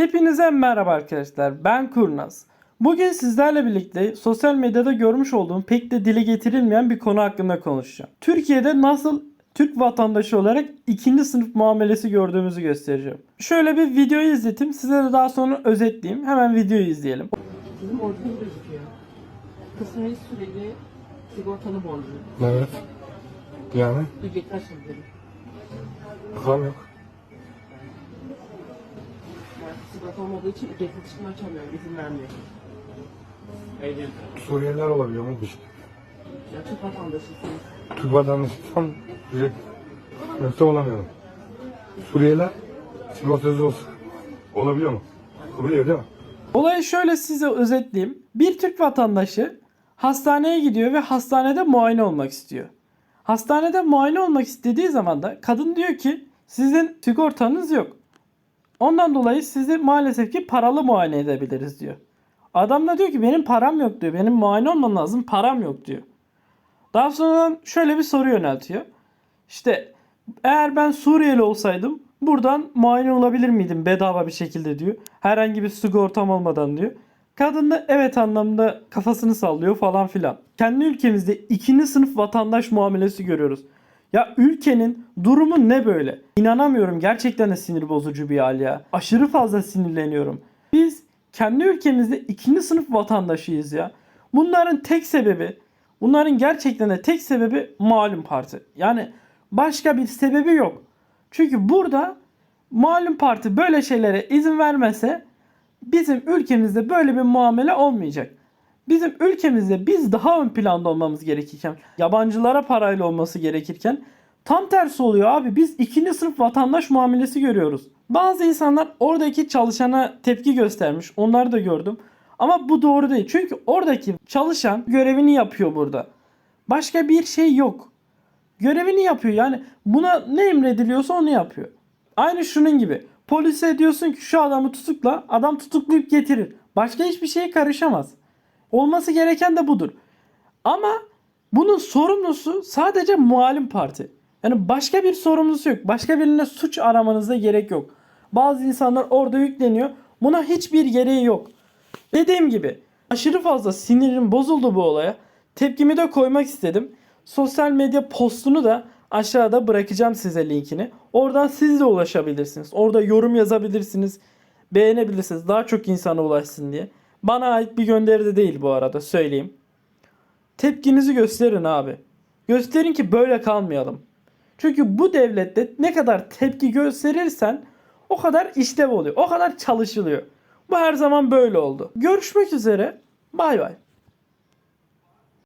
Hepinize merhaba arkadaşlar. Ben Kurnaz. Bugün sizlerle birlikte sosyal medyada görmüş olduğum pek de dile getirilmeyen bir konu hakkında konuşacağım. Türkiye'de nasıl Türk vatandaşı olarak ikinci sınıf muamelesi gördüğümüzü göstereceğim. Şöyle bir videoyu izleteyim. Size de daha sonra özetleyeyim. Hemen videoyu izleyelim. Bizim ortada gözüküyor. Kısa ve süreli sigortalı borcu. Evet. Yani Ücretli aşımları. param yok. Sigorta olmadığı için ücretli dışını açamıyorum. izin vermiyor. Suriyeliler olabiliyor mu? Biz Ya Türk vatandaşısınız. Türk vatandaşıysan direkt yoksa olamıyorum. Suriyeliler sigortasız olsa olabiliyor mu? Olabiliyor değil mi? Olayı şöyle size özetleyeyim. Bir Türk vatandaşı hastaneye gidiyor ve hastanede muayene olmak istiyor. Hastanede muayene olmak istediği zaman da kadın diyor ki sizin sigortanız yok. Ondan dolayı sizi maalesef ki paralı muayene edebiliriz diyor. Adam da diyor ki benim param yok diyor. Benim muayene olmam lazım param yok diyor. Daha sonra şöyle bir soru yöneltiyor. İşte eğer ben Suriyeli olsaydım buradan muayene olabilir miydim bedava bir şekilde diyor. Herhangi bir sigortam olmadan diyor. Kadın da evet anlamda kafasını sallıyor falan filan. Kendi ülkemizde ikinci sınıf vatandaş muamelesi görüyoruz. Ya ülkenin durumu ne böyle? İnanamıyorum gerçekten de sinir bozucu bir hal ya. Aşırı fazla sinirleniyorum. Biz kendi ülkemizde ikinci sınıf vatandaşıyız ya. Bunların tek sebebi, bunların gerçekten de tek sebebi malum parti. Yani başka bir sebebi yok. Çünkü burada malum parti böyle şeylere izin vermese bizim ülkemizde böyle bir muamele olmayacak. Bizim ülkemizde biz daha ön planda olmamız gerekirken, yabancılara parayla olması gerekirken tam tersi oluyor abi. Biz ikinci sınıf vatandaş muamelesi görüyoruz. Bazı insanlar oradaki çalışana tepki göstermiş. Onları da gördüm. Ama bu doğru değil. Çünkü oradaki çalışan görevini yapıyor burada. Başka bir şey yok. Görevini yapıyor. Yani buna ne emrediliyorsa onu yapıyor. Aynı şunun gibi. Polise diyorsun ki şu adamı tutukla. Adam tutuklayıp getirir. Başka hiçbir şeye karışamaz. Olması gereken de budur. Ama bunun sorumlusu sadece muhalif parti. Yani başka bir sorumlusu yok. Başka birine suç aramanıza gerek yok. Bazı insanlar orada yükleniyor. Buna hiçbir gereği yok. Dediğim gibi aşırı fazla sinirim bozuldu bu olaya. Tepkimi de koymak istedim. Sosyal medya postunu da aşağıda bırakacağım size linkini. Oradan siz de ulaşabilirsiniz. Orada yorum yazabilirsiniz. Beğenebilirsiniz. Daha çok insana ulaşsın diye. Bana ait bir gönderi de değil bu arada söyleyeyim. Tepkinizi gösterin abi. Gösterin ki böyle kalmayalım. Çünkü bu devlette ne kadar tepki gösterirsen o kadar işlev oluyor. O kadar çalışılıyor. Bu her zaman böyle oldu. Görüşmek üzere. Bay bay.